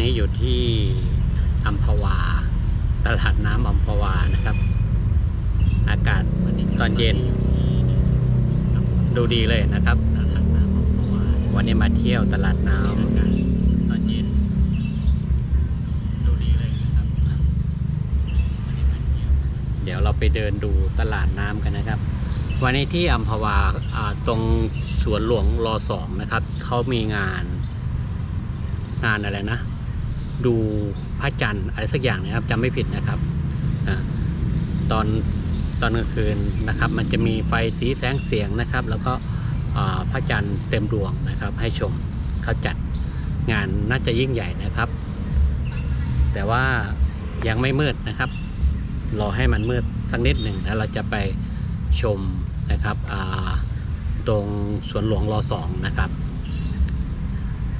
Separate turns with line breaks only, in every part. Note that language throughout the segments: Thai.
อนนี้อยู่ที่อัมพวา ตลาดน้ำอัมพวานะครับ อากาศตอนเย็น ดูดีเลยนะครับ วันนี้มาเที่ยวตลาดน้ำตอนเย็นดูดีเลยนะครับ เดี๋ยวเราไปเดินดูตลาดน้ำกันนะครับ วันนี้ที่อัมพวาาตรงสวนหลวงรอสองนะครับ เขามีงานงานอะไรนะ ดูพระจันทร์อะไรสักอย่างนะครับจำไม่ผิดนะครับอตอนตอนกลางคืนนะครับ มันจะมีไฟสีแสงเสียงนะครับ แล้วก็พระจันทร์เต็มดวงนะครับ ให้ชมเขาจัดงานน่าจะยิ่งใหญ่นะครับ แต่ว่ายังไม่มืดนะครับ รอให้มันมืดสักนิดหนึ่งแล้วเราจะไปชมนะครับตรงสวนหลวงรอสองนะครับ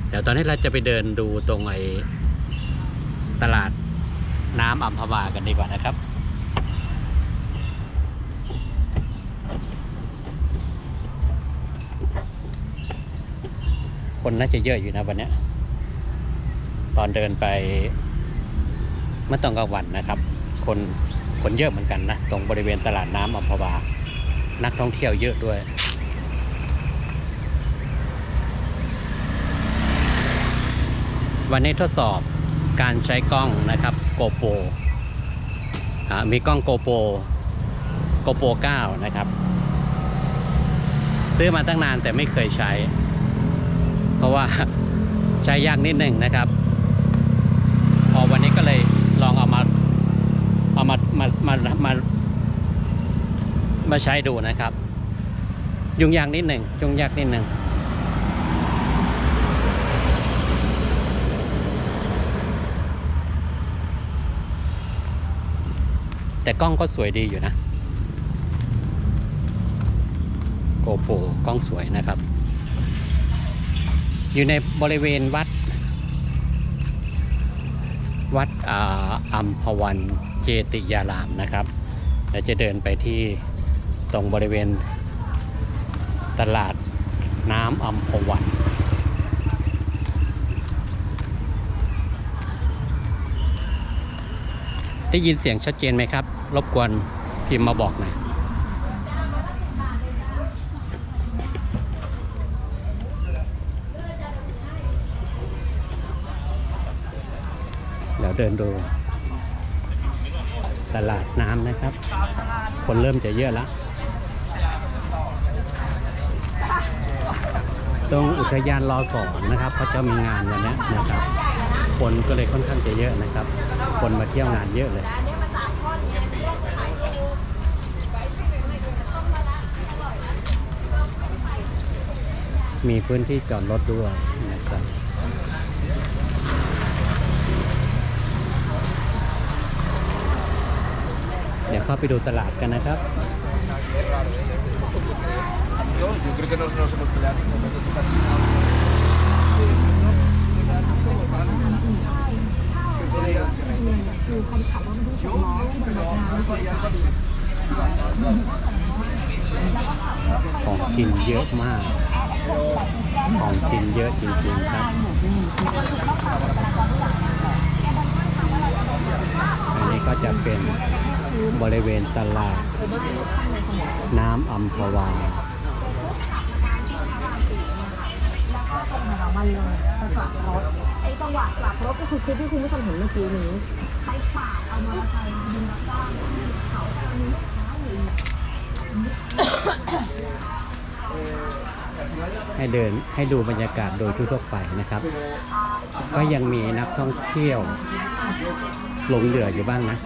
เดี๋ยวตอนนี้เราจะไปเดินดูตรงไอ ตลาดน้ำอัมพวากันดีกว่านะครับ คนน่าจะเยอะอยู่นะวันนี้ ตอนเดินไปเมื่อตอนกลางวันนะครับ คนคนเยอะเหมือนกันนะ ตรงบริเวณตลาดน้ำอัมพวา นักท่องเที่ยวเยอะด้วยวันนี้ทดสอบ การใช้กล้องนะครับโกโปรมีกล้องโกโปรโกโปร9นะครับ ซื้อมาตั้งนานแต่ไม่เคยใช้ เพราะว่าใช้ยากนิดหนึ่งนะครับ พอวันนี้ก็เลยลองเอามาเอามามามามามาใช้ดูนะครับ ยุ่งยากนิดหนึ่งยุ่งยากนิดหนึ่ง แต่กล้องก็สวยดีอยู่นะโกโปรกล้องสวยนะครับ อยู่ในบริเวณวัด วัดอ,อัมพวันเจติยารามนะครับเดี๋ยวจะเดินไปที่ตรงบริเวณตลาดน้ำอัมพวัน ได้ยินเสียงชัดเจนไหมครับ รบกวนพิมพ์มาบอกหน่อยเดี๋ยวเดินดู ตลาดน้ำนะครับ คนเริ่มจะเยอะแล้ว ตรงอุทยานรอสอนนะครับเขาจะมีงานวันนี้นะครับ คนก็เลยค่อนข้างจะเยอะนะครับ คนมาเที่ยวงานเยอะเลยมีพื้นที่จอดรถด้วยนะครับเดี๋ยวเข้าไปดูตลาดกันนะครับ
Yo, yo creo que no nos
ของกินเยอะมาก ของกินเยอะจริงๆครับอันนี้ก็จะเป็นบริเวณตลาดน้ำอัมพวา
มันเลยไปกลับรถไอ้จังหวะกลับรถก็คือคลิปที่คุณผู้ชมเห็นเมื่อกี้นี้ใช้ปากเอามอเตอร์ไซค์ดึงแล้วก็เขาจะมีลูกค้าอยู่
ให้เดินให้ดูบรรยากาศโดยทั่วไปนะครับ ก็ยังมีนักท่องเที่ยวหลงเหลืออยู่บ้างนะ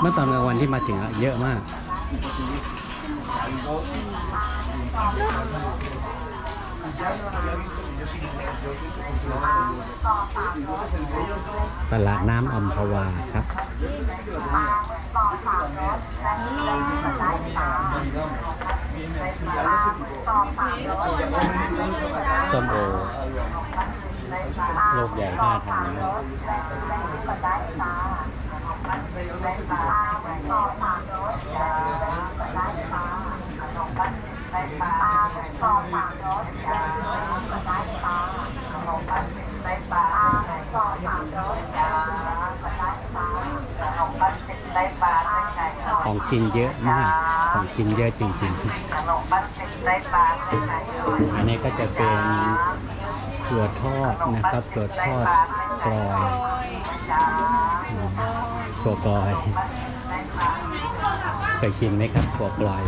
เมื่อตอนกลางวันที่มาถึงอะเยอะมาก ตลาดน้ำอัมพวาครับ ส้มโอโลกใหญ่หน้าทางนี้ต่อ ของกินเยอะมาก ของกินเยอะจริงๆ อันนี้ก็จะเป็นถั่วทอดนะครับถั่วทอดกลอยอืมถั่วกลอยเคยกินไหมครับถั่วกลอย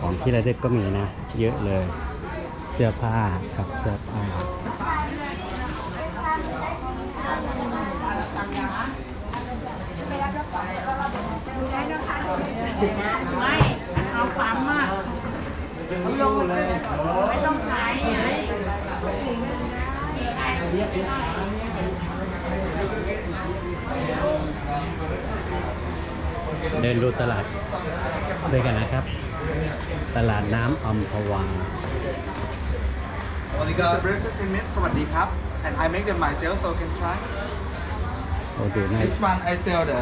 ของที่ระลึกก็มีนะ เยอะเลย เสื้อผ้ากับเสื้อผ้า
ไม่เอาความมากลงเลยไม่ต้องขายไง
เดินดูตลาดด้วยกันนะครับ ตลาดน้ำอัมพวา
This is breakfast in mint สวัสดีครับ and I make them myself so can try
โอ้ดูน่า
This one I sell the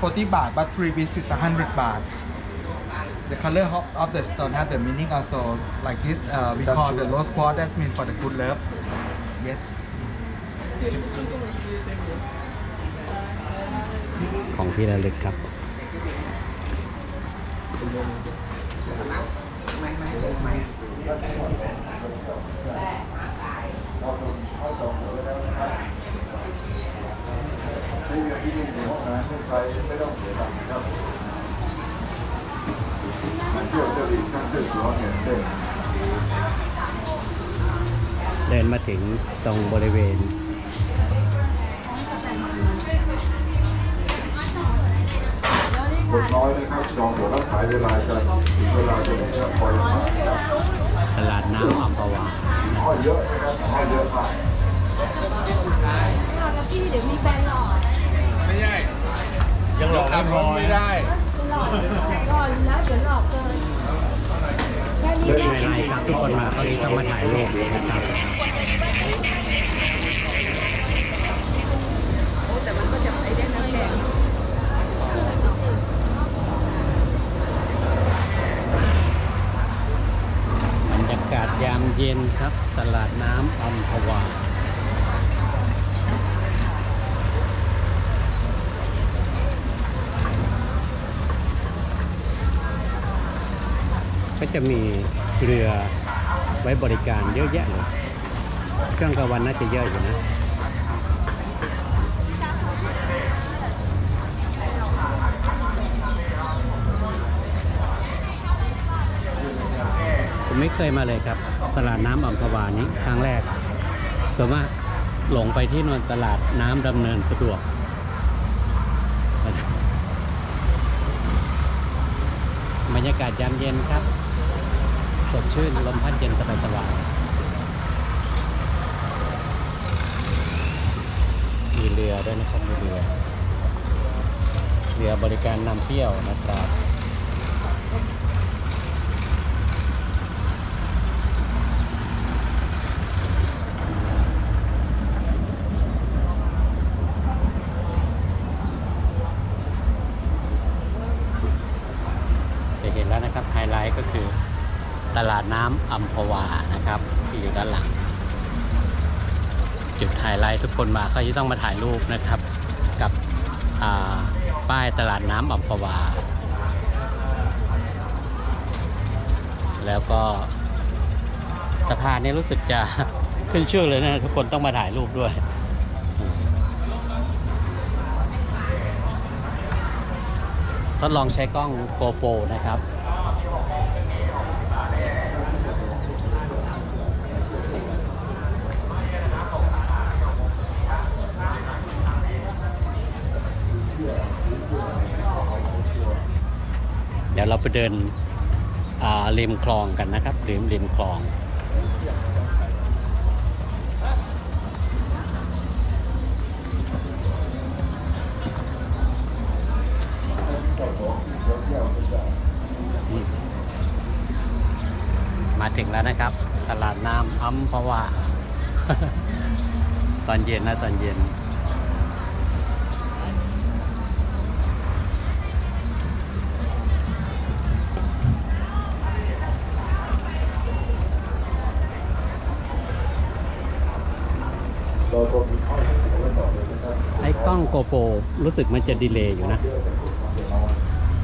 40 baht but 3 pieces 100 baht The color of, of the stone have the meaning also like this uh, we call the rose quartz that means for the good love yes
ของที่ระลึกครับ เดินมาถึงตรงบริเวณ
คนน้อยนะครับจองหมดแล้วขายเวลาจะถึงเวลาจะไม่ต้องคอยมานะครับ
ตลาดน้ำอัมพวา
อ้อยเยอะนะครับอ้อยเยอะมาก
ยังหลอกไม่พอไม่ได้ว
เดินไฮไลท์ครับทุกคนมาเขานี้ต้องมาถ่ายรูปนะครับรรยากาศยามเย็นครับ ตลาดน้ำอัมพวา ก็ จะมีเรือไว้บริการเยอะแยะเลยเครื่องกลางวันน่าจะเยอะอยู่นะผมไม่เคยมาเลยครับ ตลาดน้ำอัมพวานี้ครั้งแรกส่วนมากหลงไปที่นวนตลาดน้ำดำเนินสะดวกบรรยากาศยามเย็นครับ สดชื่นลมพัดเย็นสบายสบายมีเรือด้วยนะครับมีเรือ เรือบริการนำเที่ยวนะครับ จะเห็นแล้วนะครับไฮไลท์ก็คือ ตลาด น้ำอัมพวานะครับที่อยู่ด้านหลัง จุดไฮไลท์ทุกคนมาเขาจะต้องมาถ่ายรูปนะครับกับป้ายตลาดน้ำอัมพวา แล้วก็สะพานนี้รู้สึกจะขึ้นชื่อเลยนะทุกคนต้องมาถ่ายรูปด้วยทดลองใช้กล้อง GoPro นะครับ เดี๋ยวเราไปเดินริมคลองกันนะครับริมริมคลองมาถึงแล้วนะครับ ตลาดน้ำอัมพวาตอนเย็นนะตอนเย็น โกโปรรู้สึกมันจะดีเลย์อยู่นะ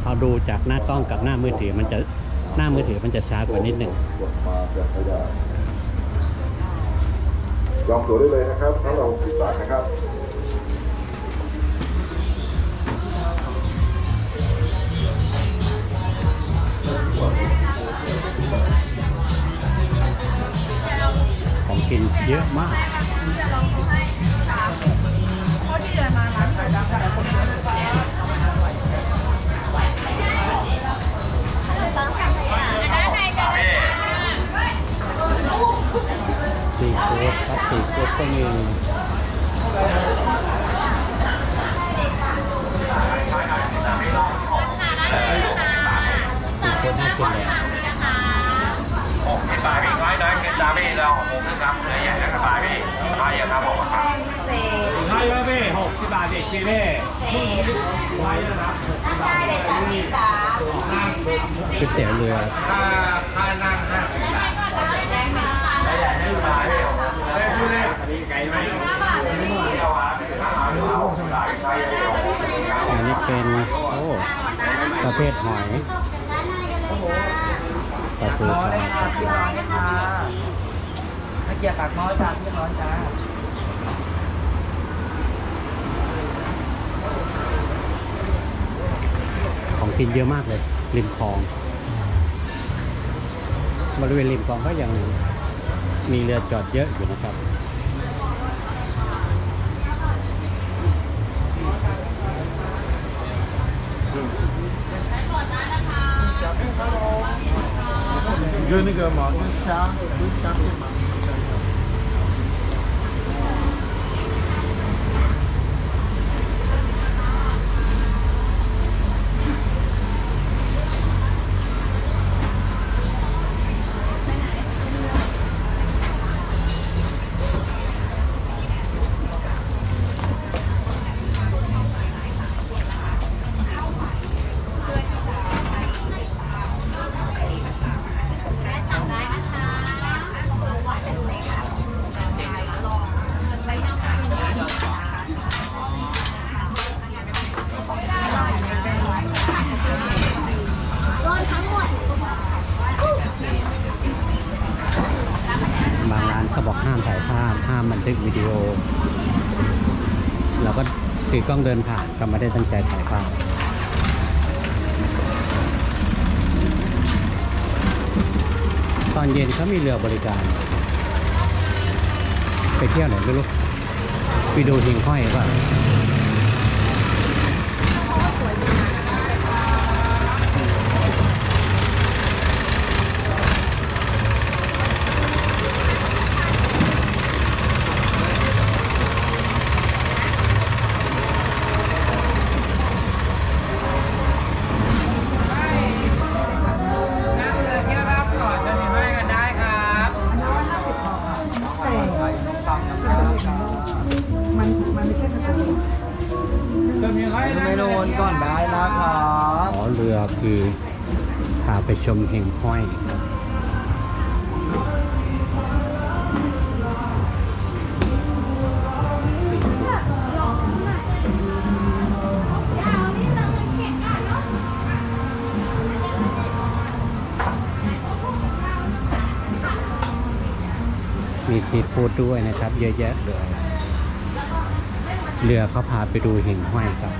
พอดูจากหน้ากล้องกับหน้ามือถือมันจะหน้ามือถือมันจะช้ากว่านิดหนึ่ง
กดมาแบบขยายลองตัวได้เลยนะครับทั้งเราสิบบาทนะครับ
ของกินเยอะมาก ดครับซีฟู้ดก็มีซีฟู้ดน่ากินเลย
สิบบาทพี่น้อยน้อยเป็นตาพี่เราหกโมงนะครับเนื้อใหญ่นะครับบาทพี่น้อยเยอะครับผมครับ
เศษ
น้อยเยอะพี่หกสิบบาทพี่พี่พี่
เศษ
น้อยนะครับ
ได้เลยจ้ะพี่จ๋า
ก๋วยเตี๋ยวเรือ
ค่าค่านั่งห้าสิบบาทใหญ่ให้บาทพี่เล่นพูดเล่น อันนี้
เป็นโอ้ประเภทหอยปลาทู
น้อย
ป
เลาค่ะพี่น้อยเลยค่ะให้เกียร์ปากน้อยจ้าพี่น้อยจ้า
ของกินเยอะมากเลย ริมคลอง บริเวณริมคลองก็ยังมีเรือจอดเยอะอยู่นะครับ
就那个嘛，就是虾，不是虾片
吗。 ทึกวิดีโอ เราก็ถือกล้องเดินผ่านก็ไม่ได้ตั้งใจถ่ายภาพตอนเย็นเขามีเรือบริการ ไปเที่ยวไหนไม่รู้ไปดูหิ่งห้อยป่ะ
ด
ด้วยนะครับ เยอะแยะเลยเรือเขาพาไปดูหิ่งห้อยครับ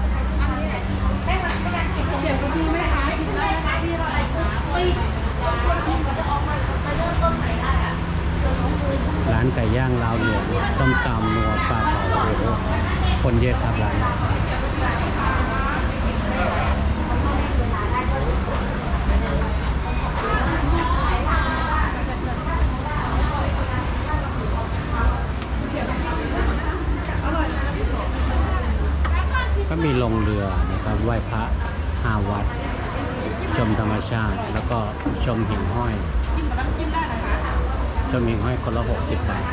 ร้านไก่ย่างลาวเหนือต้มตำนัวปลาเผาโหคนเยอะครับร้านนี้ก็มีลงเรือนะครับ ไหว้พระห้าวัด ชมธรรมชาติ แล้วก็ชมหิ่งห้อย ชมหิ่งห้อยคนละหกสิบบาท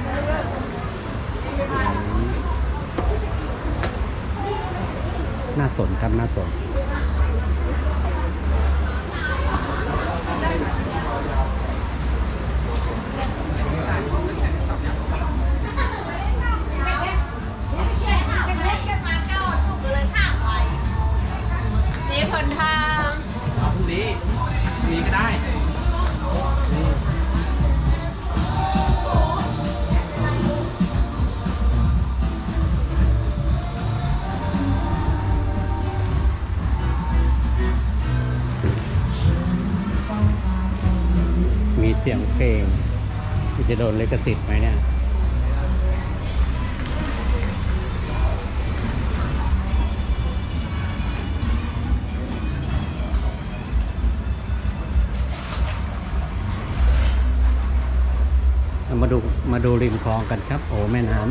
น่าสนครับน่าสน ขสิทธิ์ไหมเนี่ยมาดูมาดูริมคลองกันครับ โอ้แม่น้ำ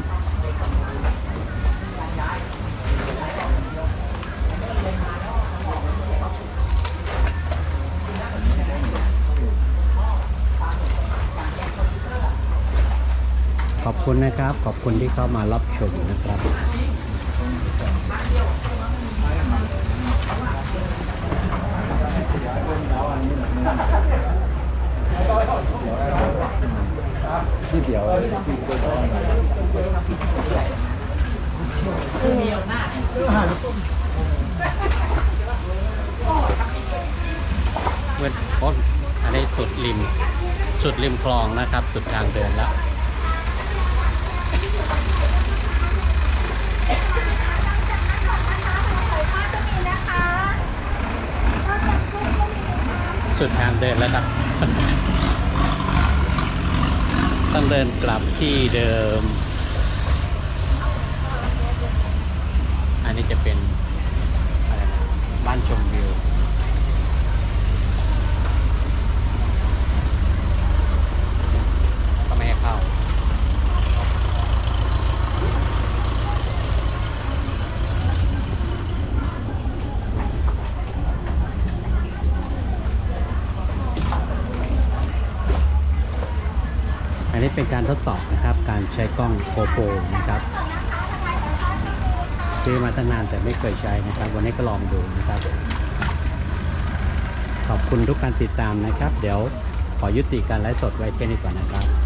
ขอบคุณ นะครับ ขอบคุณที่เข้ามารับชมนะครับเดียว้นพ้นอันนี้สุดริม สุดริมคลองนะครับ สุดทางเดินแล้ว สุดทางเดินแล้วครับ ต้องเดินกลับที่เดิม อันนี้จะเป็นอะไรนะบ้านชมวิวก็ไม่ให้เข้า เป็นการทดสอบนะครับ การใช้กล้องโ o โปรนะครับซื้อมาตั้งนานแต่ไม่เคยใช้นะครับ วันนี้ก็ลองดูนะครับ ขอบคุณทุกการติดตามนะครับ เดี๋ยวขอยุติการไลฟ์สดไว้แค่นี้ก่อนนะครับ